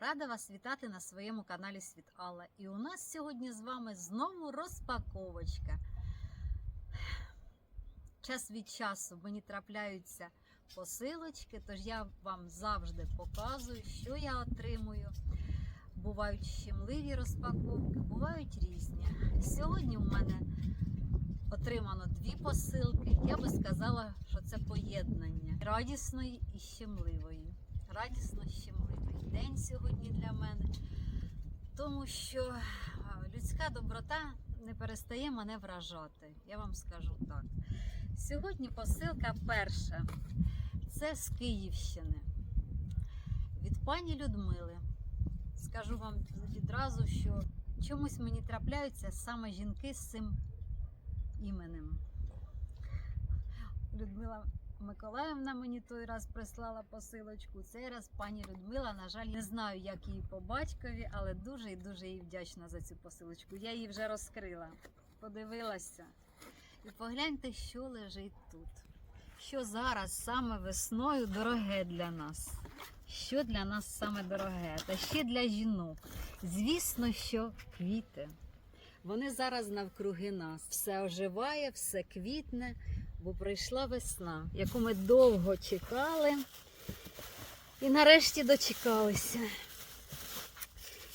Рада вас вітати на своєму каналі Світ Алла. І у нас сьогодні з вами знову розпаковочка. Час від часу мені трапляються посилочки, тож я вам завжди показую, що я отримую. Бувають щемливі розпаковки, бувають різні. Сьогодні в мене отримано дві посилки. Я би сказала, що це поєднання радісної і щемливої. Радісно щемливий день сьогодні для мене, тому що людська доброта не перестає мене вражати. Я вам скажу так. Сьогодні посилка перша. Це з Київщини від пані Людмили. Скажу вам відразу, що чомусь мені трапляються саме жінки з цим іменем. Людмила Миколаївна мені той раз прислала посилочку. Цей раз пані Людмила, на жаль, не знаю, як її по батькові, але дуже і дуже їй вдячна за цю посилочку. Я її вже розкрила, подивилася. І погляньте, що лежить тут. Що зараз саме весною дороге для нас. Що для нас саме дороге, та ще для жінок. Звісно, що квіти. Вони зараз навкруги нас. Все оживає, все квітне, бо прийшла весна, яку ми довго чекали і нарешті дочекалися.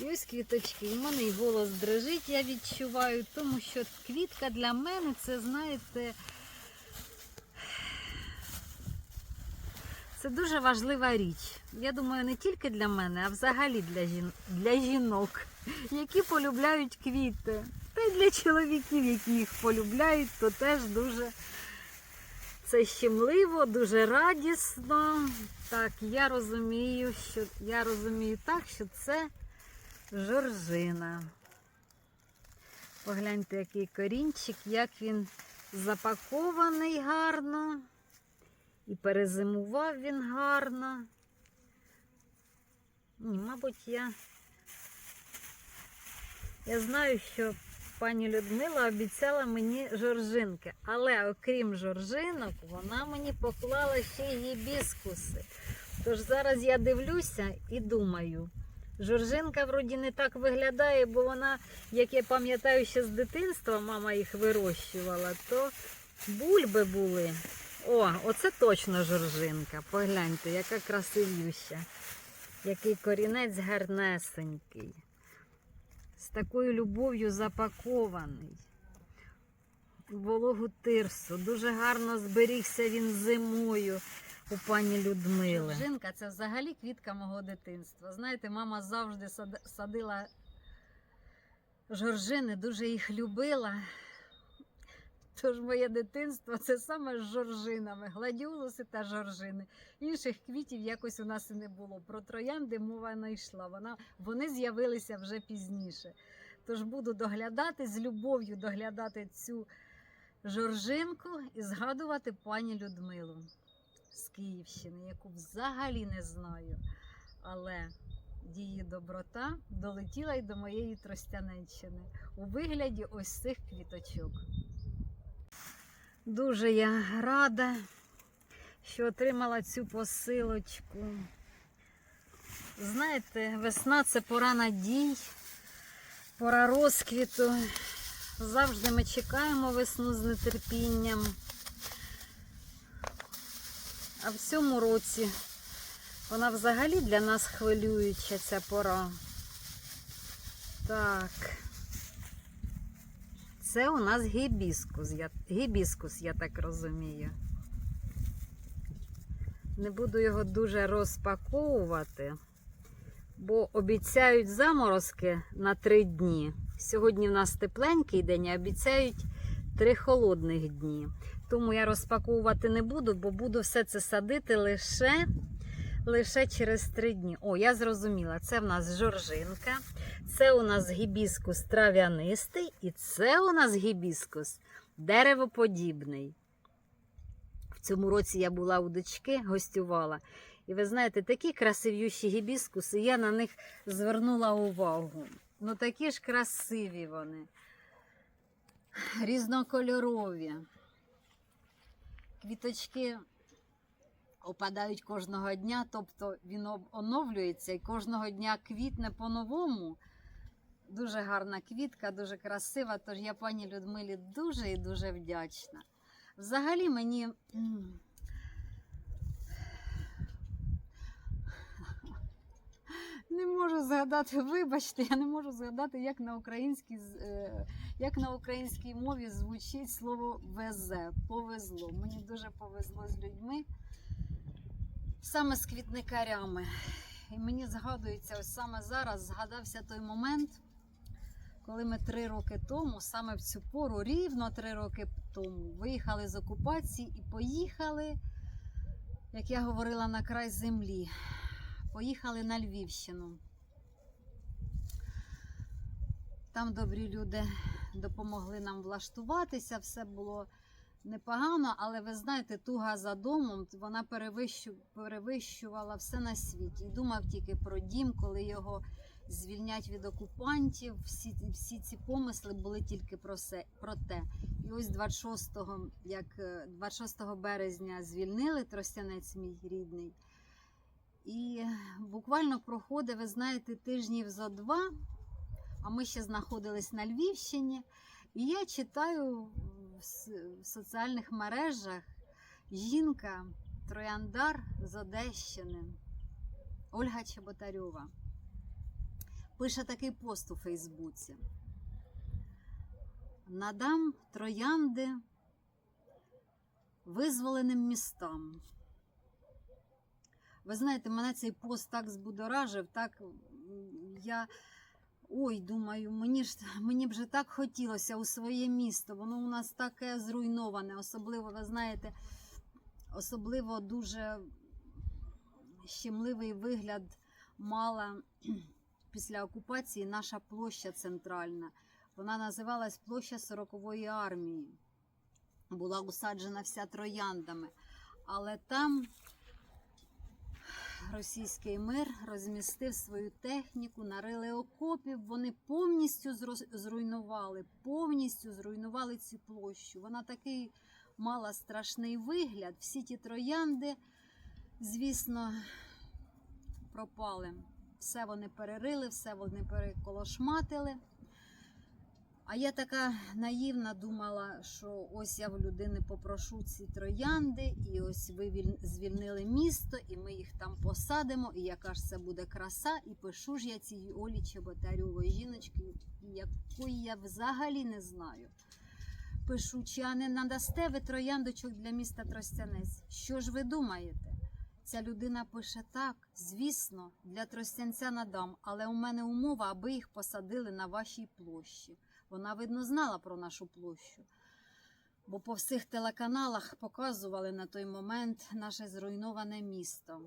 І ось квіточки. У мене і голос дрижить, я відчуваю, тому що квітка для мене це, знаєте, це дуже важлива річ. Я думаю, не тільки для мене, а взагалі для, жін... для жінок, які полюбляють квіти. Та й для чоловіків, які їх полюбляють, то теж дуже це щемливо, дуже радісно. Так, я розумію, що я розумію так, що це жоржина. Погляньте, який корінчик, як він запакований гарно. І перезимував він гарно. Ні, мабуть, я. Я знаю, що пані Людмила обіцяла мені жоржинки, але окрім жоржинок, вона мені поклала ще гібіскуси. Тож зараз я дивлюся і думаю, жоржинка вроді не так виглядає, бо вона, як я пам'ятаю, ще з дитинства мама їх вирощувала, то бульби були. О, оце точно жоржинка. Погляньте, яка красивюща. Який корінець гарнесенький. З такою любов'ю запакований. Вологу тирсу. Дуже гарно зберігся він зимою у пані Людмили. Жінка це взагалі квітка мого дитинства. Знаєте, мама завжди сад- садила жоржини, дуже їх любила. Тож моє дитинство це саме з жоржинами, гладіолуси та жоржини. Інших квітів якось у нас і не було. Про троянди мова не йшла. Вона, вони з'явилися вже пізніше. Тож буду доглядати з любов'ю доглядати цю жоржинку і згадувати пані Людмилу з Київщини, яку взагалі не знаю. Але її доброта долетіла й до моєї Тростянеччини у вигляді ось цих квіточок. Дуже я рада, що отримала цю посилочку. Знаєте, весна це пора надій, пора розквіту. Завжди ми чекаємо весну з нетерпінням. А в цьому році вона взагалі для нас хвилююча ця пора. Так. Це у нас гібіскус, я, гібіскус, я так розумію. Не буду його дуже розпаковувати, бо обіцяють заморозки на три дні. Сьогодні в нас тепленький день, а обіцяють три холодних дні. Тому я розпаковувати не буду, бо буду все це садити лише, лише через три дні. О, я зрозуміла, це в нас жоржинка. Це у нас гібіскус трав'янистий, і це у нас гібіскус деревоподібний. В цьому році я була у дочки, гостювала. І ви знаєте, такі красивіші гібіскуси, я на них звернула увагу. Ну такі ж красиві вони, різнокольорові. Квіточки опадають кожного дня, тобто він оновлюється і кожного дня квітне по-новому. Дуже гарна квітка, дуже красива. Тож я пані Людмилі дуже і дуже вдячна. Взагалі мені. Не можу згадати, вибачте, я не можу згадати, як на українській, е, як на українській мові звучить слово везе. Повезло. Мені дуже повезло з людьми, саме з квітникарями. І мені згадується, ось саме зараз згадався той момент, коли ми три роки тому, саме в цю пору, рівно три роки тому, виїхали з окупації і поїхали, як я говорила, на край землі. Поїхали на Львівщину. Там добрі люди допомогли нам влаштуватися, все було непогано, але ви знаєте, туга за домом вона перевищувала все на світі. І думав тільки про дім, коли його звільнять від окупантів. Всі, всі ці помисли були тільки про, се, про те. І ось 26, як е, 26 березня звільнили Тростянець мій рідний. І буквально проходить, ви знаєте, тижнів зо два, а ми ще знаходились на Львівщині. І я читаю в соціальних мережах жінка Трояндар з Одещини Ольга Чеботарьова. Пише такий пост у Фейсбуці. Надам троянди визволеним містам. Ви знаєте, мене цей пост так збудоражив, так я. Ой, думаю, мені ж мені б же так хотілося у своє місто. Воно у нас таке зруйноване, особливо, ви знаєте, особливо дуже щемливий вигляд мала після окупації наша площа центральна. Вона називалась площа 40-ї армії. Була усаджена вся трояндами. Але там російський мир розмістив свою техніку, нарили окопів. Вони повністю зруйнували, повністю зруйнували цю площу. Вона такий мала страшний вигляд. Всі ті троянди, звісно, пропали. Все вони перерили, все вони переколошматили. А я така наївна думала, що ось я в людини попрошу ці троянди, і ось ви звільнили місто, і ми їх там посадимо, і яка ж це буде краса. І пишу ж я цій Олі Чеботарьової жіночки, якої я взагалі не знаю. Пишу, чи а не надасте ви трояндочок для міста Тростянець? Що ж ви думаєте? Ця людина пише так, звісно, для Тростянця надам, але у мене умова, аби їх посадили на вашій площі. Вона, видно, знала про нашу площу. Бо по всіх телеканалах показували на той момент наше зруйноване місто.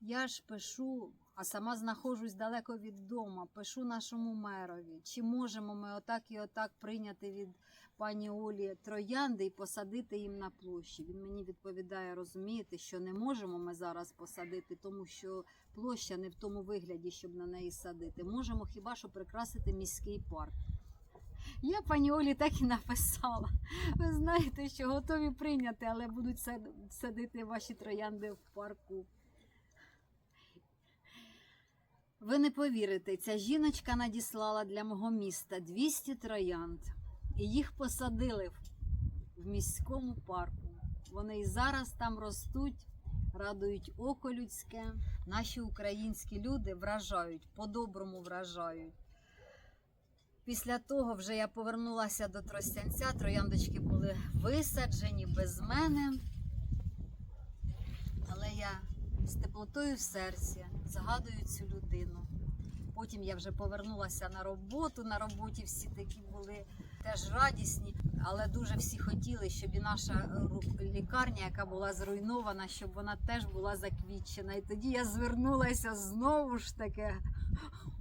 Я ж пишу, а сама знаходжусь далеко від дому, пишу нашому мерові, чи можемо ми отак і отак прийняти від пані Олі троянди і посадити їм на площі. Він мені відповідає, розумієте, що не можемо ми зараз посадити, тому що площа не в тому вигляді, щоб на неї садити. Можемо хіба що прикрасити міський парк. Я пані Олі так і написала. Ви знаєте, що готові прийняти, але будуть садити ваші троянди в парку. Ви не повірите, ця жіночка надіслала для мого міста 200 троянд, і їх посадили в- міському парку. Вони і зараз там ростуть, радують око людське. Наші українські люди вражають, по-доброму вражають. Після того вже я повернулася до Тростянця, трояндочки були висаджені без мене. Але я з теплотою в серці згадую цю людину. Потім я вже повернулася на роботу. На роботі всі такі були теж радісні, але дуже всі хотіли, щоб і наша лікарня, яка була зруйнована, щоб вона теж була заквітчена. І тоді я звернулася знову ж таки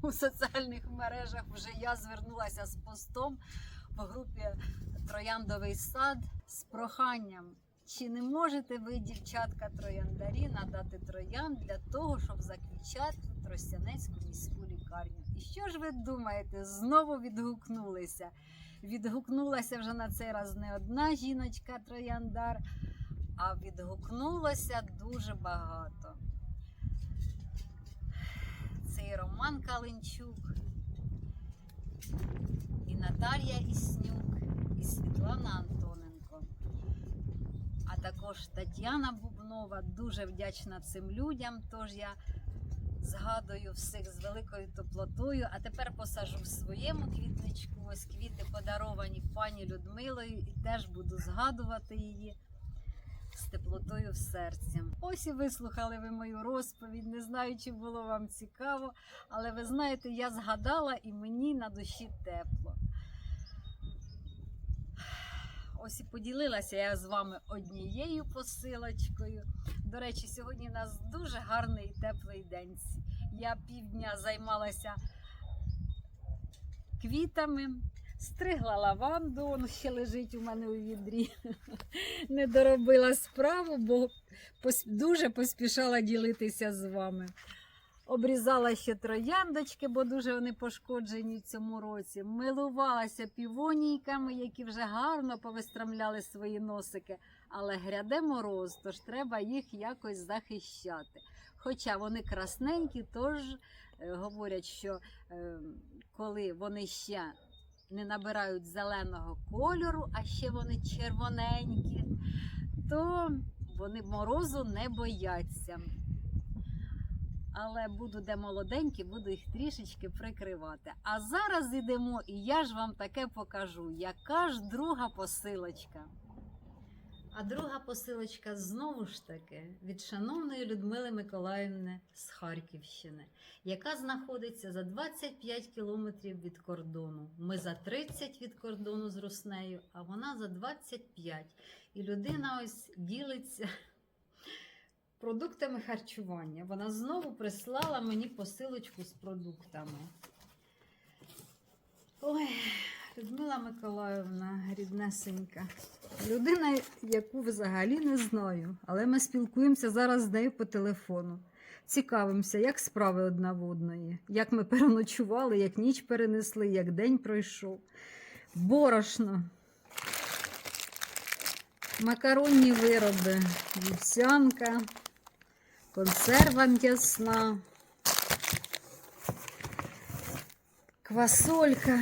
у соціальних мережах. Вже я звернулася з постом в групі Трояндовий сад з проханням. Чи не можете ви, дівчатка трояндарі, надати троян для того, щоб заквічати Тростянецьку міську лікарню? І що ж ви думаєте? Знову відгукнулися. Відгукнулася вже на цей раз не одна жіночка трояндар, а відгукнулося дуже багато. Роман Калинчук, і Наталія Існюк, і Світлана Антоненко. А також Тетяна Бубнова. Дуже вдячна цим людям. Тож я згадую всіх з великою теплотою. А тепер посажу в своєму квітничку. Ось квіти подаровані пані Людмилою, і теж буду згадувати її з теплотою в серці. Ось і вислухали ви мою розповідь. Не знаю, чи було вам цікаво, але ви знаєте, я згадала і мені на душі тепло. Ось і поділилася я з вами однією посилочкою. До речі, сьогодні у нас дуже гарний і теплий день. Я півдня займалася квітами, стригла лаванду, он ще лежить у мене у відрі. Не доробила справу, бо дуже поспішала ділитися з вами. Обрізала ще трояндочки, бо дуже вони пошкоджені в цьому році. Милувалася півонійками, які вже гарно повистрамляли свої носики. Але гряде мороз, тож треба їх якось захищати. Хоча вони красненькі, тож е, говорять, що е, коли вони ще не набирають зеленого кольору, а ще вони червоненькі, то вони морозу не бояться. Але буду де молоденькі, буду їх трішечки прикривати. А зараз йдемо, і я ж вам таке покажу, яка ж друга посилочка. А друга посилочка знову ж таки від шановної Людмили Миколаївни з Харківщини, яка знаходиться за 25 кілометрів від кордону. Ми за 30 від кордону з Руснею, а вона за 25. І людина ось ділиться продуктами харчування. Вона знову прислала мені посилочку з продуктами. Ой, Людмила Миколаївна, ріднесенька. Людина, яку взагалі не знаю, але ми спілкуємося зараз з нею по телефону. Цікавимося, як справи одна в одної, як ми переночували, як ніч перенесли, як день пройшов. Борошно, макаронні вироби, вівсянка, консерва м'ясна, квасолька,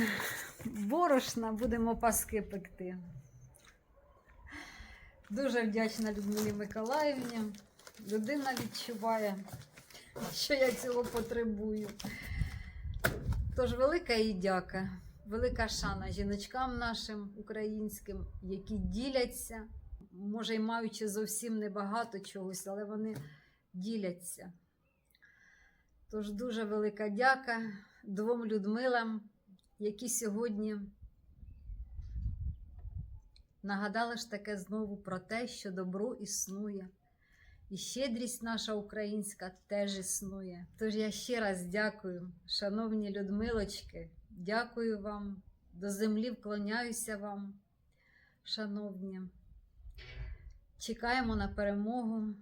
борошна, будемо паски пекти. Дуже вдячна Людмилі Миколаївні. Людина відчуває, що я цього потребую. Тож велика їй дяка, велика шана жіночкам нашим українським, які діляться, може й маючи зовсім небагато чогось, але вони діляться. Тож дуже велика дяка двом Людмилам, які сьогодні нагадали ж таке знову про те, що добро існує. І щедрість наша українська теж існує. Тож я ще раз дякую, шановні Людмилочки, дякую вам, до землі вклоняюся вам, шановні. Чекаємо на перемогу.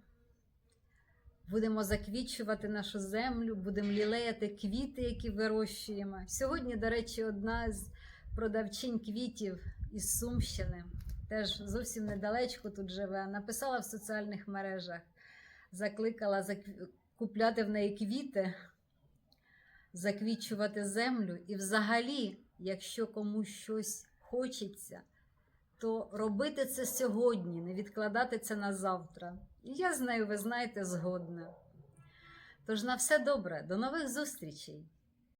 Будемо заквічувати нашу землю, будемо лілеяти квіти, які вирощуємо. Сьогодні, до речі, одна з продавчинь квітів із Сумщини, теж зовсім недалечко тут живе, написала в соціальних мережах, закликала купляти в неї квіти, заквічувати землю. І взагалі, якщо комусь щось хочеться, то робити це сьогодні, не відкладати це на завтра. І я з нею, ви знаєте, згодна. Тож на все добре, до нових зустрічей!